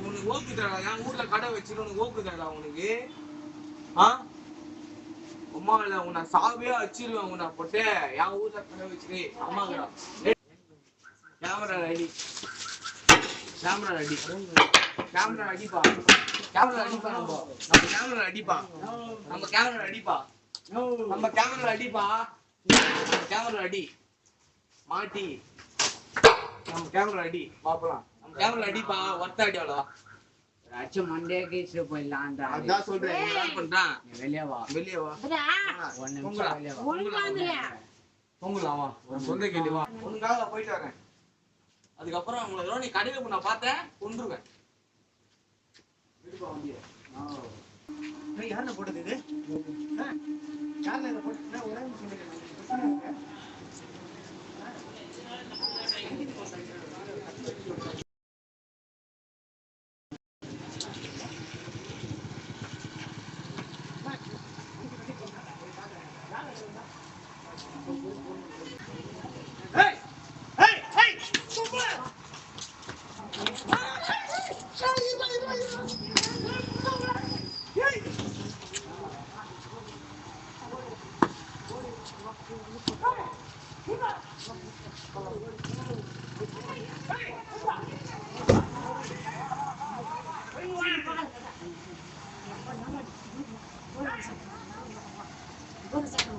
உனக்கு ஓக்குதடா என் ஊர்ல கடை வச்சுட்டு உனக்கு ஓக்குதடா உனக்கு. ஆ? அம்மா இல்ல உன்னை சாவே வச்சிருவேன் உன்னை போட்டு. என் ஊர்ல கடை வச்சுட்டு அம்மாங்கடா camera ready camera ready camera அடிப்பா கேமரா அடிப்பா நம்ம. நம்ம கேமரா அடிப்பா நம்ம கேமரா அடிப்பா நம்ம கேமரா அடிப்பா கேமரா அடி மாட்டி. நம்ம கேமரா அடி பாப்பலாம் நம்ம கேமரா அடிப்பா ஒத்த அடி அவ்வளோ அச்சு மண்டே கேஸ்ல போயிடலான்டா அதான் சொல்றேன் என்ன பண்றான் நீ வெளியே வா. வெளியே வா. ஒரு? நிமிஷம் வெளியே வா. பொங்கலாம் வா. உன் சொந்த கேள்வி வா. உனக்காக போயிட்டு வரேன். அதுக்கப்புறம் உங்களை நீ கடையில போய் நான் பார்த்தேன் கொண்டுருவேன் யாருன்னு போட்டது இது? யாருன்னு இதை போட்டு ஒரே நிமிஷம் What is that?